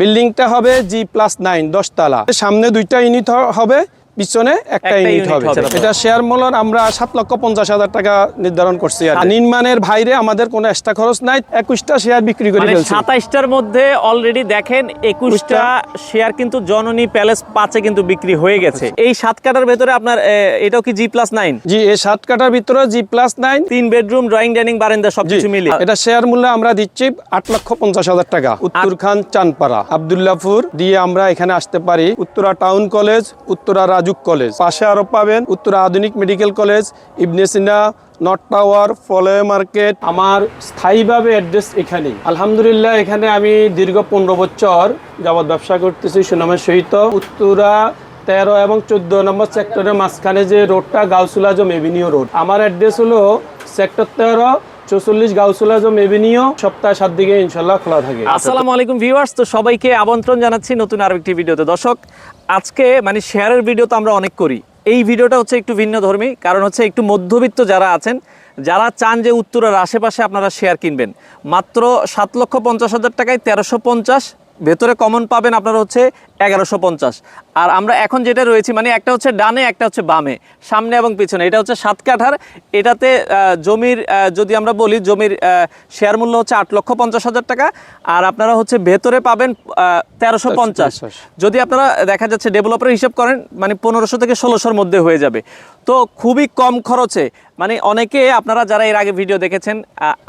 বিল্ডিংটা হবে জি plus nine দশতলা। সামনে দুইটা ইউনিট হবে। পিছনে একটা ইউনিট হবে। এটা শেয়ার মূল্য আমরা সাত লক্ষ পঞ্চাশ হাজার টাকা নির্ধারণ করছি আর নির্মাণের বাইরে আমাদের কোনো এক্সট্রা খরচ নাই। একুশটা শেয়ার বিক্রি করে মানে ফেলছি। সাতাইশটার মধ্যে অলরেডি দেখেন একুশটা শেয়ার কিন্তু জননী প্যালেস পাঁচে কিন্তু বিক্রি হয়ে গেছে। এই সাত কাটার ভেতরে আপনার এটাও কি জি প্লাস নাইন জি এই সাত কাটার ভিতরে জি প্লাস নাইন তিন বেডরুম ড্রয়িং ডাইনিং বারান্দা সবকিছু মিলে। এটা শেয়ার মূল্য আমরা দিচ্ছি আট লক্ষ পঞ্চাশ হাজার টাকা। উত্তর খান চানপাড়া। আবদুল্লাপুর দিয়ে আমরা এখানে আসতে পারি। Uttara town college Uttara Rajuk college. পাশে আরও পাবেন Uttara Adhunik medical college, Ibne Sina not tower ফলয় মার্কেট। আমার স্থায়ীভাবে অ্যাড্রেস এখানেই। আলহামদুলিল্লাহ, এখানে আমি দীর্ঘ পনেরো বছর যাবৎ ব্যবসা করতেছি, সুনামের সহিত। উত্তরা তেরো এবং চোদ্দ নম্বর সেক্টরের মাঝখানে যে রোডটা, গাউসুল আজম এভিনিউ রোড। আমার অ্যাড্রেস হলো সেক্টর তেরো, চৌচল্লিশ গাউসুল এভিনিউ। সপ্তাহে সাত দিকে ইনশাল্লাহ খোলা থাকে। আসসালামু আলাইকুম ভিউয়ার্স, তো সবাইকে আমন্ত্রণ জানাচ্ছি নতুন আরও একটি ভিডিওতে। দর্শক আজকে মানে শেয়ারের ভিডিও তো আমরা অনেক করি। এই ভিডিওটা হচ্ছে একটু ভিন্ন ধর্মী, কারণ হচ্ছে একটু মধ্যবিত্ত যারা আছেন, যারা চান যে উত্তরের আশেপাশে আপনারা শেয়ার কিনবেন। মাত্র সাত লক্ষ পঞ্চাশ হাজার টাকায় তেরোশো পঞ্চাশ ভেতরে কমন পাবেন আপনার হচ্ছে এগারোশো পঞ্চাশ। আর আমরা এখন যেটা রয়েছি মানে একটা হচ্ছে ডানে একটা হচ্ছে বামে সামনে এবং পিছনে। এটা হচ্ছে সাত কাঠার। এটাতে জমির যদি আমরা বলি জমির শেয়ার মূল্য হচ্ছে আট লক্ষ পঞ্চাশ হাজার টাকা। আর আপনারা হচ্ছে ভেতরে পাবেন তেরোশো পঞ্চাশ। যদি আপনারা দেখা যাচ্ছে ডেভেলপার হিসাব করেন মানে পনেরোশো থেকে ষোলোশোর মধ্যে হয়ে যাবে। তো খুবই কম খরচে মানে অনেকে আপনারা যারা এর আগে ভিডিও দেখেছেন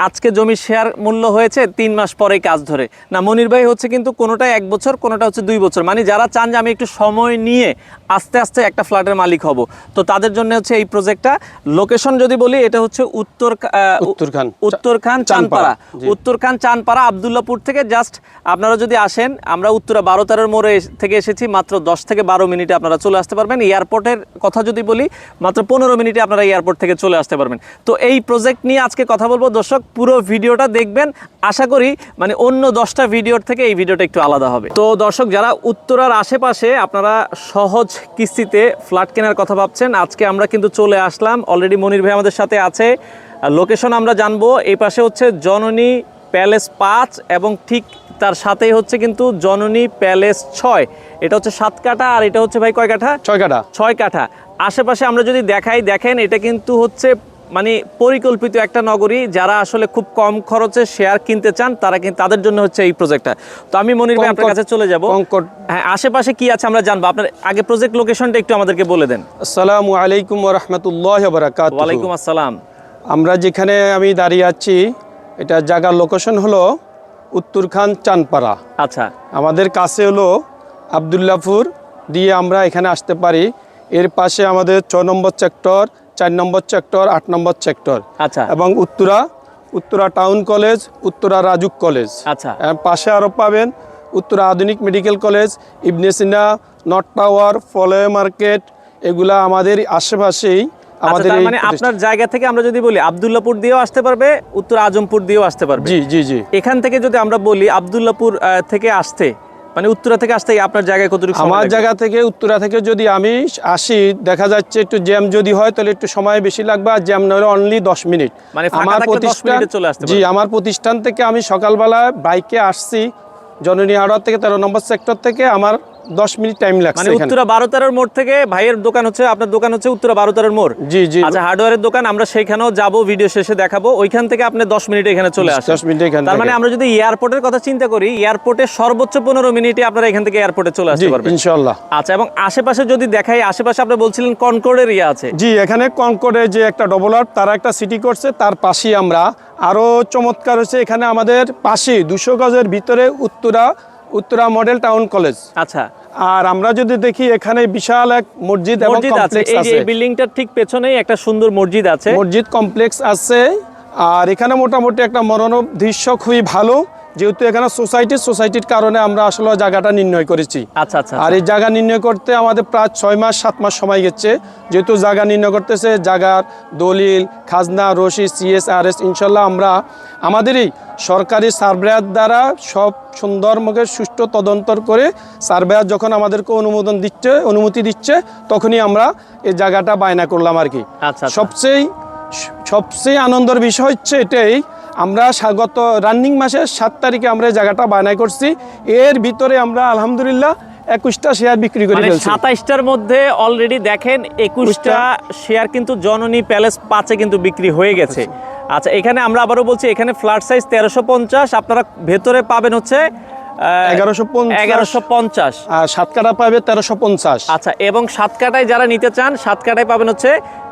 আজকে জমির শেয়ার মূল্য হয়েছে তিন মাস পরেই কাজ ধরে না মনির ভাই হচ্ছে কিন্তু কোনোটা এক বছর কোনোটা হচ্ছে দুই বছর মানে যারা চান যে আমি একটু সময় নিয়ে আস্তে আস্তে একটা ফ্ল্যাটের মালিক হব তো তাদের জন্য হচ্ছে এই প্রজেক্টটা লোকেশন যদি বলি এটা হচ্ছে উত্তর উত্তরখান। উত্তরখান চানপাড়া। উত্তরখান চানপাড়া আবদুল্লাপুর থেকে জাস্ট আপনারা যদি আসেন আমরা উত্তরা বারো তেরোর মোড়ে থেকে এসেছি মাত্র দশ থেকে বারো মিনিটে আপনারা চলে আসতে পারবেন এয়ারপোর্টের কথা যদি বলি মাত্র পনেরো মিনিটে আপনারা এয়ারপোর্ট থেকে চলে আসতে পারবেন। তো এই প্রজেক্ট নিয়ে আজকে কথা বলব। দর্শক পুরো ভিডিওটা দেখবেন। আশা করি মানে অন্য দশটা ভিডিওর থেকে এই ভিডিওটা একটু আলাদা হবে। তো দর্শক যারা উত্তরার আশেপাশে আপনারা সহজ কিস্তিতে ফ্ল্যাট কেনার কথা ভাবছেন আজকে আমরা কিন্তু চলে আসলাম। অলরেডি মনির ভাই আমাদের সাথে আছে। লোকেশন আমরা জানব এই পাশে হচ্ছে জননী প্যালেস পাঁচ এবং ঠিক তার সাথেই হচ্ছে কিন্তু জননী প্যালেস ছয়। এটা হচ্ছে সাত কাঠা আর এটা হচ্ছে ভাই কয় কাঠা? ছয় কাটা ছয় কাঠা। আশেপাশে আমরা যদি দেখাই দেখেন এটা কিন্তু হচ্ছে মানে পরিকল্পিত একটা নগরী। যারা আসলে খুব কম খরচে শেয়ার কিনতে চান তারা কিন্তু তাদের জন্য হচ্ছে এই প্রজেক্টটা তো আমি মনির ভাই আপনার কাছে চলে যাব। হ্যাঁ আশেপাশে কি আছে আমরা জানব। আপনার আগে প্রজেক্ট লোকেশনটা একটু আমাদেরকে বলে দেন। আসসালামু আলাইকুম রহমতুল্লাহ বারাকাত ওয়ালাইকুম আসসালাম। আমরা যেখানে আমি দাঁড়িয়ে আছি এটা জায়গার লোকেশন হলো উত্তরখান চানপাড়া। আচ্ছা। আমাদের কাছে হলো আবদুল্লাপুর দিয়ে আমরা এখানে আসতে পারি। এর পাশে আমাদের ছ নম্বর সেক্টর চার নম্বর সেক্টর আট নম্বর সেক্টর। আচ্ছা। এবং Uttara Uttara town college Uttara Rajuk college. আচ্ছা। পাশে আরও পাবেন Uttara Adhunik medical college Ibne Sina not tower ফলয় মার্কেট এগুলা আমাদের আশেপাশেই আচ্ছা, আমাদের মানে আপনার জায়গা থেকে আমরা যদি বলি আবদুল্লাপুর দিয়েও আসতে পারবে উত্তর আজমপুর দিয়েও আসতে পারবে। জি জি জি। এখান থেকে যদি আমরা বলি আবদুল্লাপুর থেকে আসতে মানে উত্তরা থেকে আসতে আপনার জায়গায় কতটুকু আমার জায়গা থেকে উত্তরা থেকে যদি আমি আসি দেখা যাচ্ছে একটু জ্যাম যদি হয় তাহলে একটু সময় বেশি লাগবে আর জ্যাম নাহলে অনলি দশ মিনিট। মানে আমার প্রতিষ্ঠান চলে আসছে জি আমার প্রতিষ্ঠান থেকে আমি সকালবেলা বাইকে আসছি জননী হাওড়া থেকে তেরো নম্বর সেক্টর থেকে আমার দশ মিনিট টাইম লাগছে মানে উত্তরা বারো তেরোর মোড় থেকে ভাইয়ের দোকান হচ্ছে আপনার দোকান হচ্ছে উত্তরা বারো তেরোর মোড়। জি জি। আচ্ছা হার্ডওয়্যারের দোকান আমরা সেখানেও যাব ভিডিও শেষে দেখাবো। ওইখান থেকে আপনি দশ মিনিটে এখানে চলে আসেন। দশ মিনিট এখান তার মানে আমরা যদি এয়ারপোর্টের কথা চিন্তা করি এয়ারপোর্টে সর্বোচ্চ পনেরো মিনিটে আপনারা এখান থেকে এয়ারপোর্টে চলে আসতে পারবেন। ইনশাল্লাহ আচ্ছা এবং আশেপাশে যদি দেখাই আশেপাশে আপনি বলছিলেন কনকর্ডের ইয়ে আছে। জি এখানে কনকোডে যে একটা ডবল আর্ট তারা একটা সিটি করছে তার পাশেই আমরা। আরও চমৎকার হচ্ছে এখানে আমাদের পাশে দুশো গজের ভিতরে Uttara Uttara model town college. আচ্ছা। আর আমরা যদি দেখি এখানে বিশাল এক মসজিদ এবং কমপ্লেক্স আছে। এই বিল্ডিংটার ঠিক পেছনেই একটা সুন্দর মসজিদ আছে। মসজিদ কমপ্লেক্স আছে। আর এখানে মোটামুটি একটা মনোরম দৃশ্য খুবই ভালো। যেহেতু এখানে সোসাইটি সোসাইটির কারণে আমরা আসলে জায়গাটা নির্ণয় করেছি। আচ্ছা আচ্ছা আর এই জায়গা নির্ণয় করতে আমাদের প্রায় ছয় মাস সাত মাস সময় গেছে। যেহেতু জায়গা নির্ণয় করতেছে জায়গার দলিল খাজনা রশি সিএসআরএস ইনশাল্লাহ আমরা আমাদেরই সরকারি সার্ভেয়ার দ্বারা সব সুন্দর মুখে সুষ্ঠু তদন্তর করে সার্ভেয়ার যখন আমাদেরকে অনুমোদন দিচ্ছে অনুমতি দিচ্ছে তখনই আমরা এই জায়গাটা বায়না করলাম আর কি। আচ্ছা আচ্ছা। সবচেয়ে সবচেয়ে আনন্দের বিষয় হচ্ছে এটাই আমরা গত রানিং মাসের সাত তারিখে আমরা জায়গাটা বানাই করছি। এর ভিতরে আমরা আলহামদুলিল্লাহ একুশটা শেয়ার বিক্রি করে মানে ফেলছি। সাতাইশটার মধ্যে অলরেডি দেখেন একুশটা শেয়ার কিন্তু জননী প্যালেস পাঁচে কিন্তু বিক্রি হয়ে গেছে। আচ্ছা। এখানে আমরা আবারও বলছি এখানে ফ্ল্যাট সাইজ তেরোশো পঞ্চাশ আপনারা ভেতরে পাবেন হচ্ছে সাত কাটা পাবে তেরোশো পঞ্চাশ। আচ্ছা এবং সাত কাটায় যারা নিতে চান সাত কাটায় পাবেন হচ্ছে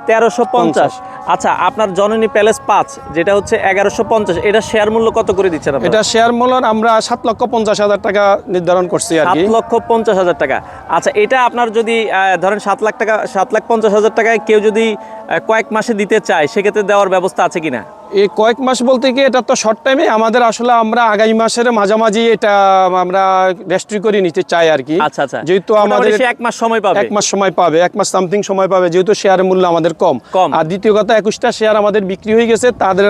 তেরোশো পঞ্চাশ। আচ্ছা আপনার জননী প্যালেস পাঁচ যেটা হচ্ছে এগারোশো পঞ্চাশ এটা শেয়ার মূল্য কত করে দিচ্ছেন? এটা শেয়ার মূল্য আমরা সাত লক্ষ পঞ্চাশ হাজার টাকা নির্ধারণ করছি আর সাত লক্ষ পঞ্চাশ হাজার টাকা। আচ্ছা এটা আপনার যদি আহ, ধরেন সাত লাখ টাকা সাত লাখ পঞ্চাশ হাজার টাকায় কেউ যদি কয়েক মাসে দিতে চায় সেক্ষেত্রে দেওয়ার ব্যবস্থা আছে কিনা? এই কয়েক মাস বলতে কি এটা তো শর্ট টাইমে আমাদের আসলে আমরা আগামী মাসের মাঝামাঝি এটা আমরা রেস্ট্রি করে নিতে চাই আর কি। আচ্ছা আচ্ছা। যেহেতু আমাদের এক মাস সময় পাবে। এক মাস সময় পাবে এক মাস সামথিং সময় পাবে যেহেতু শেয়ারের মূল্য আমাদের কম। কম। আর দ্বিতীয় কথা একুশটা শেয়ার আমাদের বিক্রি হয়ে গেছে তাদের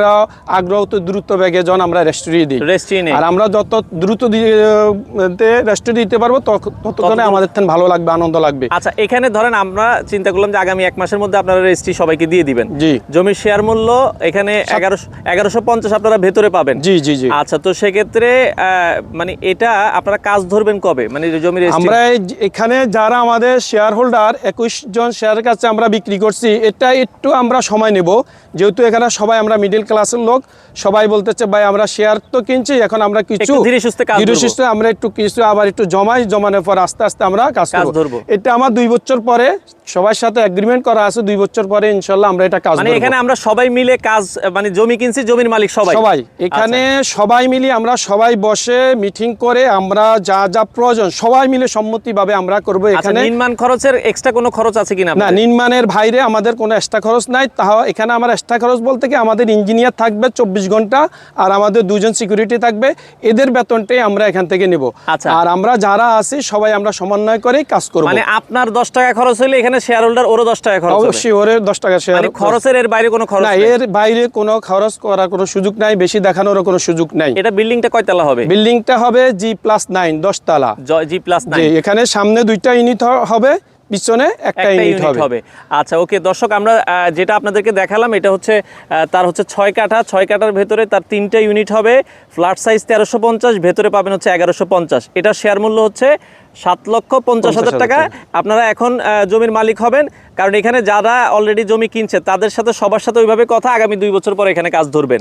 আগ্রহ তো দ্রুত বেগে জন আমরা রেস্ট্রি দিই। রেস্ট্রি নেই। আর আমরা যত দ্রুত দিতে রেস্ট্রি দিতে পারব তত- ততক্ষণে আমাদের ভালো লাগবে আনন্দ লাগবে। আচ্ছা এখানে ধরেন আমরা চিন্তা করলাম যে আগামী এক মাসের মধ্যে আপনারা রেজিস্ট্রি সবাইকে দিয়ে দিবেন। জি। জমির শেয়ার মূল্য এখানে এগারোশো এগারোশো পঞ্চাশ আপনারা ভেতরে পাবেন। জি জি জি। আচ্ছা তো সেক্ষেত্রে মানে এটা আপনারা কাজ ধরবেন কবে? মানে জমির আমরা এখানে যারা আমাদের শেয়ার হোল্ডার একুশ জন শেয়ারের কাছে আমরা বিক্রি করছি এটা একটু আমরা সময় নেব। যেহেতু এখানে সবাই আমরা মিডিল ক্লাসের লোক সবাই বলতেছে ভাই আমরা শেয়ার তো কিনছি এখন আমরা কিছু ধীরে সুস্থে ধীরে। সুস্থে আমরা একটু কিছু আবার একটু জমাই জমানোর পর আস্তে আস্তে আমরা কাজ ধরবো। এটা আমার দুই বছর পরে সবার সাথে এগ্রিমেন্ট করা আছে দুই বছর পরে ইনশাল্লাহ আমরা এটা কাজ মানে এখানে আমরা সবাই মিলে কাজ মানে জমি কিনছি জমির মালিক সবাই। সবাই। এখানে সবাই মিলে আমরা সবাই বসে মিটিং করে আমরা যা যা প্রয়োজন সবাই মিলে সম্মতিভাবে আমরা করব আচ্ছা এখানে। নির্মাণ খরচের এক্সট্রা কোনো খরচ আছে কিনা না নির্মাণের বাইরে আমাদের কোনো এক্সট্রা খরচ নাই। তাও এখানে আমার এক্সট্রা খরচ বলতে কি আমাদের ইঞ্জিনিয়ার থাকবে চব্বিশ ঘণ্টা আর আমাদের দুজন সিকিউরিটি থাকবে। এদের বেতনটাই আমরা এখান থেকে নেব। আচ্ছা। আর আমরা যারা আছি সবাই আমরা সমন্বয় করে কাজ করব। মানে আপনার দশ টাকা খরচ হলে এখানে শেয়ার হোল্ডার ওরও দশ টাকা খরচ অবশ্যই ওরে দশ টাকা শেয়ার মানে খরচের এর বাইরে কোনো খরচ না এর বাইরে কোনো খরচ করার কোনো সুযোগ নাই বেশি দেখানোর কোনো সুযোগ নাই। এটা বিল্ডিংটা কয়তলা হবে? বিল্ডিংটা হবে জি প্লাস নাইন দশতলা। জি প্লাস নাইন এখানে সামনে দুইটা ইউনিট হবে পিছনে একটা ইউনিট হবে। আচ্ছা ওকে দর্শক আমরা যেটা আপনাদেরকে দেখালাম এটা হচ্ছে তার হচ্ছে ছয় কাঠা। ছয় কাঠার ভেতরে তার তিনটা ইউনিট হবে। ফ্ল্যাট সাইজ তেরোশো পঞ্চাশ ভেতরে পাবেন হচ্ছে এগারোশো পঞ্চাশ। এটা শেয়ার মূল্য হচ্ছে সাত লক্ষ পঞ্চাশ হাজার টাকা। আপনারা এখন জমির মালিক হবেন। কারণ এখানে যারা অলরেডি জমি কিনছে তাদের সাথে সবার সাথে ওইভাবে কথা আগামী দুই বছর পর এখানে কাজ ধরবেন।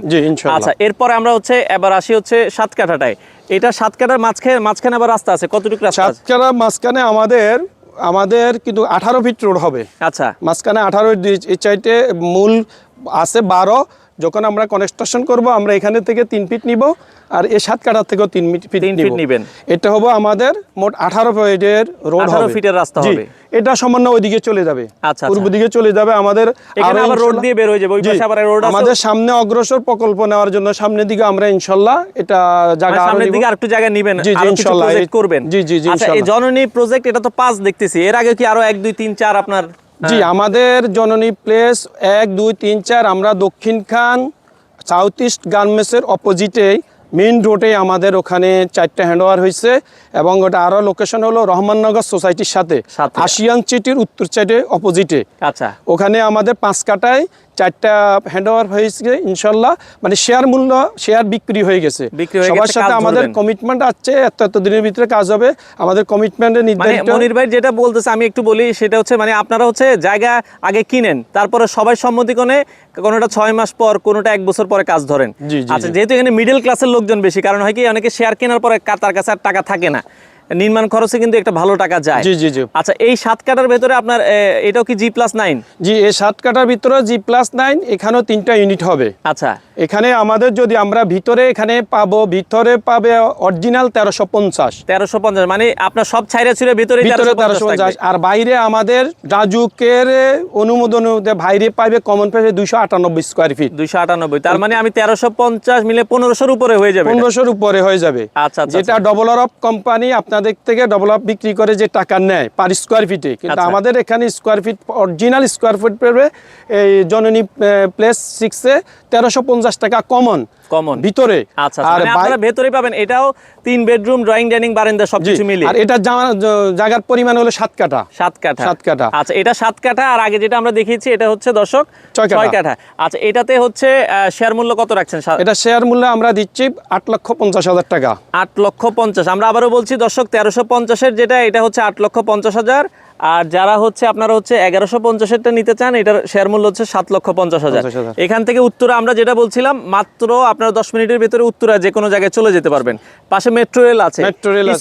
আচ্ছা এরপরে আমরা হচ্ছে এবার আসি হচ্ছে সাত কাঠাটায়। এটা সাত কাঠার মাঝখানে মাঝখানে আবার রাস্তা আছে। কতটুকু রাস্তা আছে? সাতকারা মাঝখানে আমাদের আমাদের কিন্তু আঠারো ফিট রোড হবে। আচ্ছা। মাঝখানে আঠারো চাইতে মূল আছে বারো। যখন আমরা কনস্ট্রাকশন করব আমরা এখানে থেকে তিন ফিট নিব আর এই সাত কাটার থেকেও তিন ফিট ফিট নিবেন। এটা হব আমাদের মোট আঠারো ফিটের রোড 18 হবে ফিটের রাস্তা হবে। এটা সামান্য ওইদিকে চলে যাবে আচ্ছা, পূর্ব আচ্ছা। দিকে চলে যাবে আমাদের আবার রোড দিয়ে বের হয়ে যাবে ওই পাশে আবার রোড আছে আমাদের সামনে অগ্রসর প্রকল্প নেওয়ার জন্য সামনের দিকে আমরা ইনশাল্লাহ এটা জায়গা মানে সামনের। দিকে আরেকটু জায়গা নিবেন জি, জি, ইনশাল্লাহ, করবেন জি, জি, জি, আচ্ছা এই জননী প্রজেক্ট এটা তো পাঁচ দেখতেছি এর আগে কি আরও এক দুই তিন চার আপনার জি আমাদের জননী প্লেস এক দুই তিন চার আমরা দক্ষিণ খান সাউথ ইস্ট গার্মেন্টসের অপোজিটে মেন রোডে আমাদের ওখানে চারটা হ্যান্ডওভার হয়েছে এবং ওটা আরও লোকেশন হলো রহমাননগর সোসাইটির সাথে। আশিয়ান সিটির উত্তর সাইডে অপোজিটে আচ্ছা। ওখানে আমাদের পাঁচ কাটায় চারটা হ্যান্ডওভার হয়েছে ইনশাল্লাহ। মানে শেয়ার মূল্য শেয়ার বিক্রি হয়ে গেছে। সবার সাথে আমাদের কমিটমেন্ট আছে এত এত দিনের ভিতরে কাজ হবে। আমাদের কমিটমেন্টের মানে নির্ধারিত মনির ভাই যেটা বলতেছে আমি একটু বলি সেটা হচ্ছে মানে আপনারা হচ্ছে জায়গা আগে কিনেন তারপরে সবাই সম্মতি কোনে কোনোটা ছয় মাস পর কোনোটা এক বছর পরে কাজ ধরেন। আচ্ছা যেহেতু এখানে মিডল ক্লাসের লোকজন বেশি কারণ হয় কি অনেকে শেয়ার কেনার পরে তার কাছে আর টাকা থাকে না। নির্মাণ খরচে কিন্তু একটা ভালো টাকা যায়। জি জি জি। আচ্ছা এই সাত কাটার ভেতরে আপনার এটাও কি জি প্লাস নাইন জি এই সাত কাটার ভিতরে জি প্লাস নাইন এখানেও তিনটা ইউনিট হবে। আচ্ছা। এখানে আমাদের যদি আমরা ভিতরে এখানে পাবো ভিতরে পাবে অরিজিনাল তেরোশো পঞ্চাশ। তেরোশো পঞ্চাশ মানে আপনার সব ছাইরা ছিল ভিতরে ভিতরে তেরোশো পঞ্চাশ আর বাইরে আমাদের রাজুকের অনুমোদন বাইরে পাবে কমন পাবে দুইশো আটানব্বই স্কোয়ার ফিট দুইশো আটানব্বই তার মানে আমি তেরোশো পঞ্চাশ মিলে পনেরোশোর উপরে হয়ে যাবে। পনেরোশোর উপরে হয়ে যাবে। আচ্ছা, আচ্ছা, যেটা ডেভেলপ অফ কোম্পানি আপনাদের থেকে ডবল আপ বিক্রি করে যে টাকা নেয় পার স্কোয়ার ফিটে কিন্তু আচ্ছা। আমাদের এখানে square feet original square feet পড়বে এই জননী প্লেস সিক্সে তেরোশো পঞ্চাশ টাকা কমন Common। ভিতরে। আচ্ছা আর মানে আপনারা ভেতরে পাবেন। এটাও তিন বেডরুম ড্রয়িং ডাইনিং বারান্দা সবকিছু মিলিয়ে। আর এটা জায়গার পরিমাণ হলো সাত কাঠা। সাত কাঠা। সাত কাঠা। আচ্ছা এটা সাত কাঠা। আর আগে যেটা আমরা দেখিয়েছি এটা হচ্ছে দর্শক ছয় কাঠা। আচ্ছা এটাতে হচ্ছে শেয়ার মূল্য কত রাখছেন? এটা শেয়ার মূল্য আমরা দিচ্ছি আট লক্ষ পঞ্চাশ হাজার টাকা। আট লক্ষ পঞ্চাশ। আমরা আবারও বলছি দর্শক তেরোশো পঞ্চাশের যেটা এটা হচ্ছে আট লক্ষ পঞ্চাশ হাজার। আর যারা হচ্ছে আপনারা হচ্ছে এগারোশো পঞ্চাশেরটা নিতে চান এটার শেয়ার মূল্য হচ্ছে সাত লক্ষ পঞ্চাশ হাজার। এখান থেকে উত্তরে আমরা যেটা বলছিলাম মাত্র আপনারা দশ মিনিটের ভিতরে উত্তরা যে কোনো জায়গায় চলে যেতে পারবেন। পাশে মেট্রো রেল আছে।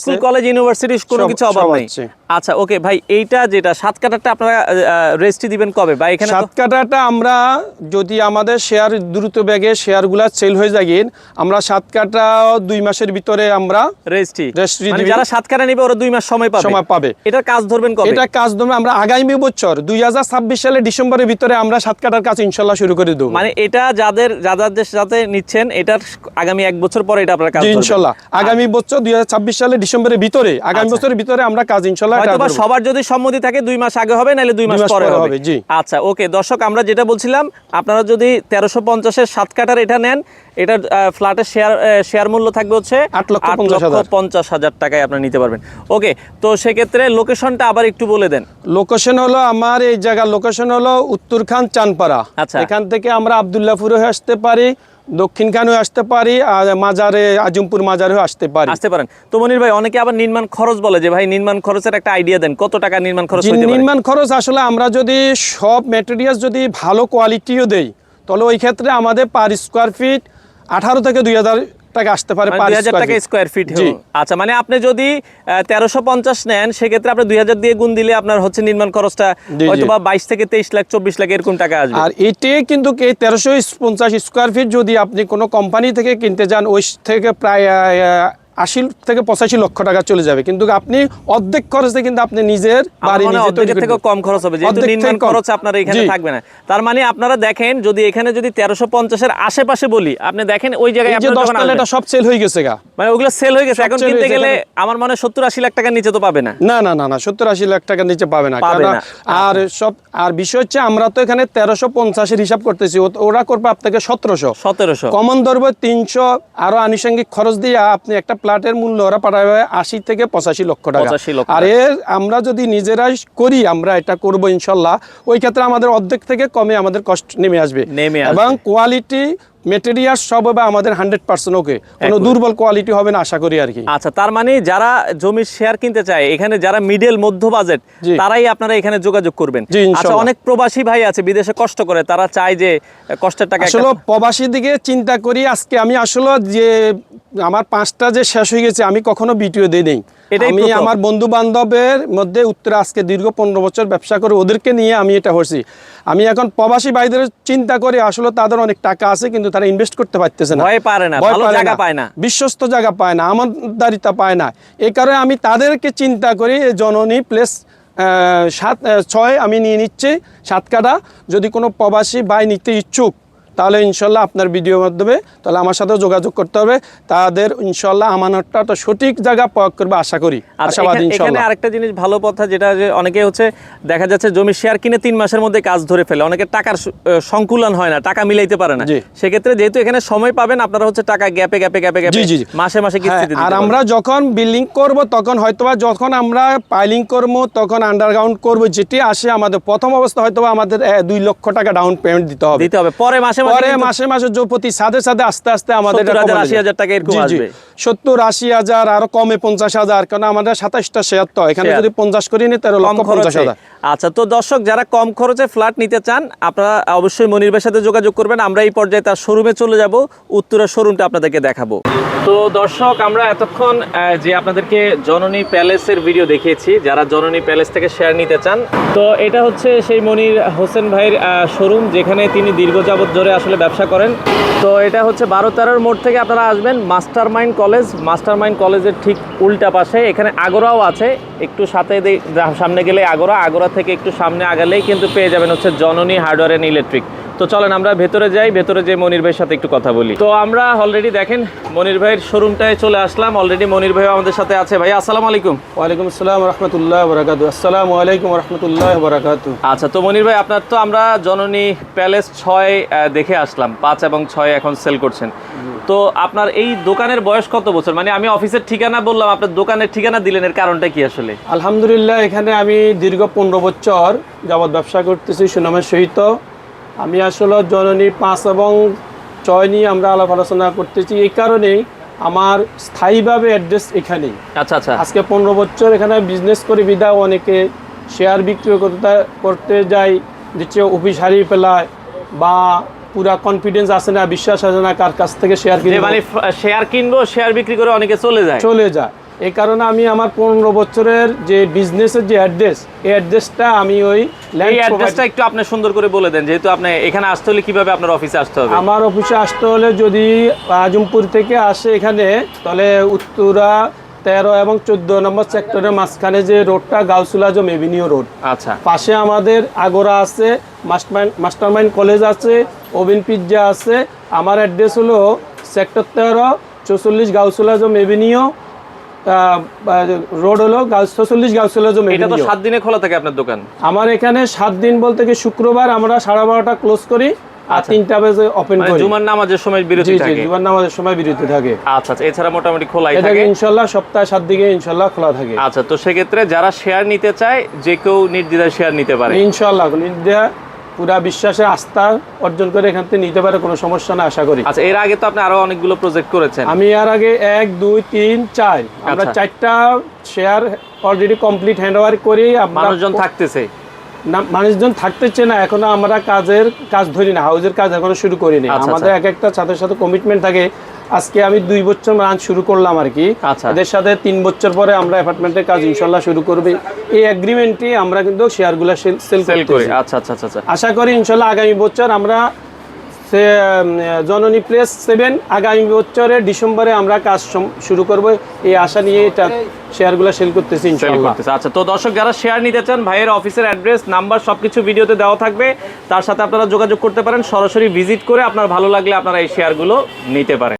স্কুল কলেজ ইউনিভার্সিটি কোনো কিছু অভাব নেই। আচ্ছা ওকে ভাই এইটা যেটা সাত কাটারটা আপনারা রেজিস্ট্রি দিবেন কবে? বা এখানে সাত কাটাটা আমরা যদি আমাদের শেয়ার দ্রুত ব্যাগে শেয়ারগুলা সেল হয়ে যায় আমরা সাত কাটা দুই মাসের ভিতরে আমরা রেজিস্ট্রি মানে যারা সাত কাটা নিবে ওরা দুই মাস সময় পাবে। সময় পাবে। এটার কাজ ধরবেন কবে? এটা কাজ ধরুন আমরা আগামী বছর দুই হাজার ছাব্বিশ সালে ডিসেম্বরের ভিতরে আমরা সাত কাটার কাজ ইনশাল্লাহ শুরু করে দেবো। মানে এটা যাদের যাদের সাথে নিচ্ছেন এটার আগামী এক বছর পরে এটা আপনার কাজ ধরবেন। ইনশাল্লাহ। আগামী বছর দুই হাজার ছাব্বিশ সালে ডিসেম্বরের ভিতরে আগামী আচ্ছা। বছরের ভিতরে আমরা কাজ ইনশাল্লাহ এটা হয়তোবা সবার যদি সম্মতি থাকে দুই মাস আগে হবে নাহলে দুই মাস পরে হবে জি। আচ্ছা ওকে দর্শক আমরা যেটা বলছিলাম আপনারা যদি তেরোশো পঞ্চাশের সাত কাটার এটা নেন এটার ফ্ল্যাটের শেয়ার শেয়ার মূল্য থাকবে হচ্ছে আট লক্ষ পঞ্চাশ হাজার। টাকায় আপনারা নিতে পারবেন ওকে তো সেক্ষেত্রে লোকেশনটা আবার একটু বলে দেন লোকেশন হলো আমার এই জায়গার লোকেশন হলো উত্তরখান চানপাড়া আচ্ছা। এখান থেকে আমরা আবদুল্লাপুরে হয়ে আসতে পারি দক্ষিণ খান আসতে পারি আর মাজারে আজমপুর মাজারে আসতে পারি। আসতে পারেন। তো মনির ভাই অনেকে আবার নির্মাণ খরচ বলে যে ভাই নির্মাণ খরচের একটা আইডিয়া দেন। কত টাকা নির্মাণ খরচ নির্মাণ খরচ আসলে আমরা যদি সব ম্যাটেরিয়াল যদি ভালো কোয়ালিটিও দেই তাহলে ওই ক্ষেত্রে আমাদের পার স্কোয়ার ফিট আঠারো থেকে দুই হাজার টাকা আসতে পারে মানে দুই হাজার টাকা স্কোয়ার ফিট আচ্ছা মানে আপনি যদি তেরোশো পঞ্চাশ নেন সেক্ষেত্রে আপনি দুই হাজার দিয়ে গুণ দিলে আপনার হচ্ছে নির্মাণ খরচটা। হয়তো বা বাইশ থেকে তেইশ লাখ চব্বিশ লাখ এরকম টাকা আসবে। আর এটি কিন্তু এই তেরোশো পঞ্চাশ স্কোয়ার ফিট যদি আপনি কোনো কোম্পানি থেকে কিনতে যান ওই থেকে প্রায় আশি থেকে পঁচাশি লক্ষ টাকা চলে যাবে। কিন্তু আপনি অর্ধেক খরচে কিন্তু আপনি নিজের বাড়ি করে কম খরচ হবে যেহেতু নির্মাণ খরচ আপনার এখানে থাকবে না। তার মানে আপনারা দেখেন যদি এখানে যদি তেরোশো পঞ্চাশের আশেপাশে বলি আপনি দেখেন ওই জায়গায় আপনারা যখন এটা সব সেল হয়ে গেছে গা। মানে ওগুলো সেল হয়ে গেছে। এখন কিনতে গেলে আমার মনে সত্তর আশি লাখ টাকার নিচে তো পাবে না। না না না না সত্তর আশি লাখ টাকার নিচে পাবে না। পাবে না। আর সব আর বিষয় হচ্ছে আমরা তো এখানে তেরোশো পঞ্চাশের হিসাব করতেছি ওরা করবে আপনাকে সতেরোশো। সতেরোশো। কমন ধরবে তিনশো আরও আনুষঙ্গিক খরচ দিয়ে আপনি একটা প্লাটের মূল্য ওরা পাঠাবে আশি থেকে পঁচাশি লক্ষ টাকা। 85 আর এর আমরা যদি নিজেরাই করি আমরা এটা করব ইনশাল্লাহ। ওই ক্ষেত্রে আমাদের অর্ধেক থেকে কমে আমাদের কষ্ট নেমে আসবে। নেমে আসবে। এবং কোয়ালিটি মেটেরিয়াল সব হবে আমাদের হান্ড্রেড পার্সেন্ট ওকে কোনো দুর্বল কোয়ালিটি হবে না আশা করি আর কি। আচ্ছা তার মানে যারা জমির শেয়ার কিনতে চায় এখানে যারা মিডল মধ্য বাজেট তারাই আপনারা এখানে যোগাযোগ করবেন। আচ্ছা অনেক প্রবাসী ভাই আছে বিদেশে কষ্ট করে তারা চায় যে কষ্টের টাকা আসলে প্রবাসী দিকে চিন্তা করি আজকে আমি আসলে যে আমার পাঁচটা যে শেষ হয়ে গেছে আমি কখনো ভিডিও দিই নেই। আমি আমার বন্ধু বান্ধবের মধ্যে উত্তরে আজকে দীর্ঘ পনেরো বছর ব্যবসা করে ওদেরকে নিয়ে আমি এটা করছি। আমি এখন প্রবাসী ভাইদের চিন্তা করি আসলে তাদের অনেক টাকা আছে কিন্তু তারা ইনভেস্ট করতে পারতেছে না। ভয় পারে না, ভালো জায়গা পায় না। বিশ্বস্ত জায়গা পায় না আমানদারিতা পায় না। এই কারণে আমি তাদেরকে চিন্তা করি জননী প্লেস সাত ছয় আমি নিয়ে নিচ্ছি সাতকাটা। যদি কোনো প্রবাসী বাই নিতে ইচ্ছুক তাহলে ইনশাল্লাহ আপনার ভিডিওর মাধ্যমে তাহলে আমার সাথে যোগাযোগ করতে হবে। তাদের ইনশাল্লাহ আমানতটা তো সঠিক জায়গা প্রয়োগ করবে আশা করি। আশাবাদ এখানে- এখানে আরেকটা জিনিস ভালো কথা যেটা যে অনেকে হচ্ছে দেখা যাচ্ছে জমি শেয়ার কিনে তিন মাসের মধ্যে কাজ ধরে ফেলে। অনেকে টাকার সংকুলন হয় না টাকা মিলাইতে পারে না। সেক্ষেত্রে যেহেতু এখানে সময় পাবেন আপনারা হচ্ছে টাকা গ্যাপে গ্যাপে গ্যাপে গ্যাপে। মাসে মাসে হ্যাঁ, কিস্তিতে দিতে আর আমরা যখন বিল্ডিং করব তখন হয়তোবা যখন আমরা পাইলিং করব তখন আন্ডারগ্রাউন্ড করব যেটি আসে আমাদের প্রথম অবস্থা হয়তোবা আমাদের দুই লক্ষ টাকা ডাউন পেমেন্ট দিতে হবে। দিতে হবে। পরে মাসে পরে মাসে মাসে প্রতি সাথে সাথে আস্তে আস্তে আমাদের 70,000, এটা কমে 80,000 যাবে। টাকা এরকম। আসবে। সত্তর আশি হাজার আরও কমে পঞ্চাশ হাজার কারণ আমাদের সাতাশটা শেয়ার তো এখানে যদি পঞ্চাশ করি নি তেরো লক্ষ পঞ্চাশ হাজার। আচ্ছা তো দর্শক যারা কম খরচে ফ্ল্যাট নিতে চান আপনারা অবশ্যই মনির ভাইয়ের সাথে যোগাযোগ করবেন। আমরা এই পর্যায়ে তার শোরুমে চলে যাব। উত্তরের শোরুমটা আপনাদেরকে দেখাবো। তো দর্শক আমরা এতক্ষণ যে আপনাদেরকে জননী প্যালেসের ভিডিও দেখিয়েছি যারা জননী প্যালেস থেকে শেয়ার নিতে চান। তো এটা হচ্ছে সেই মনির হোসেন ভাইয়ের শোরুম যেখানে তিনি দীর্ঘ যাবত ধরে আসলে ব্যবসা করেন। তো এটা হচ্ছে বারো তেরোর মোড় থেকে আপনারা আসবেন master mind college. Master mind কলেজের ঠিক উল্টা পাশে। এখানে আগোরাও আছে। একটু সাথে সামনে গেলে আগোরা। আগোরা থেকে একটু সামনে আগালেই কিন্তু পেয়ে যাবেন হচ্ছে জননী হার্ডওয়্যার অ্যান্ড ইলেকট্রিক। তো চলেন আমরা ভেতরে যাই ভেতরে যে মনির ভাইয়ের সাথে একটু কথা বলি। তো আমরা অলরেডি দেখেন মনির ভাইয়ের শোরুমটায় চলে আসলাম অলরেডি মনির ভাই আমাদের সাথে আছে। ভাই আসসালামু আলাইকুম। ওয়ালাইকুম আসসালাম রহমতুল্লাহ বরাকাতু আসসালামু আলাইকুম রহমতুল্লাহ বরাকাতু আচ্ছা তো মনির ভাই আপনার তো আমরা জননী প্যালেস ছয় দেখে আসলাম। পাঁচ এবং ছয় এখন সেল করছেন। তো আপনার এই দোকানের বয়স কত বছর? মানে আমি অফিসের ঠিকানা বললাম আপনার দোকানের ঠিকানা দিলেন এর কারণটা কি আসলে? আলহামদুলিল্লাহ এখানে আমি দীর্ঘ পনেরো বছর যাবৎ ব্যবসা করতেছি সুনামের সহিত। আমি আসলে জননী পাঁচ এবং ছয় নিয়ে আমরা আলাপ আলোচনা করতেছি। এই কারণেই আমার স্থায়ীভাবে অ্যাড্রেস এখানেই আচ্ছা আচ্ছা। আজকে পনেরো বছর এখানে বিজনেস করে বিদা অনেকে শেয়ার বিক্রি করতে করতে যায় দিচ্ছে অফিস হারিয়ে ফেলায় বা পুরা কনফিডেন্স আসে না বিশ্বাস আসে না কার কাছ থেকে শেয়ার যে কিনে মানে শেয়ার কিনবো শেয়ার বিক্রি করে অনেকে চলে যায়। চলে যায়। এই কারণে আমি আমার পনেরো বছরের যে বিজনেসের যে অ্যাড্রেস এই অ্যাড্রেসটা আমি ওই এই অ্যাড্রেসটা একটু আপনি সুন্দর করে বলে দেন যেহেতু আপনি এখানে আসতে হলে কীভাবে আপনার অফিসে আসতে হবে? আমার অফিসে আসতে হলে যদি আজমপুর থেকে আসে এখানে তাহলে উত্তরা তেরো এবং চোদ্দ নম্বর সেক্টরের মাঝখানে যে রোডটা গাউসুল আজম এভিনিউ রোড আচ্ছা। পাশে আমাদের আগোরা আছে মাস্টারমাইন্ড মাস্টারমাইন্ড কলেজ আছে ওভেন পিৎজা আছে। আমার অ্যাড্রেস হলো সেক্টর তেরো চৌচল্লিশ গাউসুল আজম এভিনিউ রোড হলো আজম এটা তো সাত দিনে খোলা থাকে আপনার দোকান। আমার এখানে সাত দিন বলতে কি শুক্রবার আমরা সাড়ে বারোটা ক্লোজ করি আর তিনটা বেজে ওপেন মানে করি। জুমার নামাজের সময় জি বিরতি থাকে। জীবন নামাজের সময় বিরতি থাকে। আচ্ছা আচ্ছা এছাড়া মোটামুটি খোলাই থাকে। ইনশাল্লাহ সপ্তাহে সাত দিকে খোলা থাকে। আচ্ছা তো সেক্ষেত্রে যারা শেয়ার নিতে চায় যে কেউ নির্দ্বিধায় শেয়ার নিতে পারে। ইনশাল্লাহ নির্দেয়া পুরা বিশ্বাসে আস্থা অর্জন করে এখান থেকে নিতে পারে কোনো সমস্যা না আশা করি। আচ্ছা এর আগে তো আপনি আরও অনেকগুলো প্রজেক্ট করেছেন। আমি আর আগে এক দুই তিন চার আমরা আচ্ছা। চারটা share already complete hand over করি মানুষজন থাকতেছে। না মানুষজন থাকতেছে না এখনও আমরা কাজের কাজ ধরি না হাউজের কাজ এখনও শুরু করিনি। আচ্ছা, আমাদের এক একটা সাথে সাথে কমিটমেন্ট থাকে আজকে আমি দুই বছর রান শুরু করলাম আর কি। আচ্ছা। এদের সাথে তিন বছর পরে আমরা অ্যাপার্টমেন্টের কাজ ইনশাল্লাহ শুরু করবে। এই এগ্রিমেন্টে আমরা কিন্তু শেয়ারগুলো সেল সেল করে। আচ্ছা আচ্ছা আচ্ছা আচ্ছা। আশা করি ইনশাল্লাহ আগামী বছর আমরা জননী প্লেস সেভেন আগামী বছরের ডিসেম্বরে আমরা কাজ শুরু করব। এই আশা নিয়ে এটা শেয়ারগুলো সেল করতেছি আচ্ছা তো দর্শক যারা শেয়ার নিতে চান ভাইয়ের অফিসের অ্যাড্রেস নাম্বার সব কিছু ভিডিওতে দেওয়া থাকবে। তার সাথে আপনারা যোগাযোগ করতে পারেন। সরাসরি ভিজিট করে আপনার ভালো লাগলে আপনারা এই শেয়ারগুলো নিতে পারেন।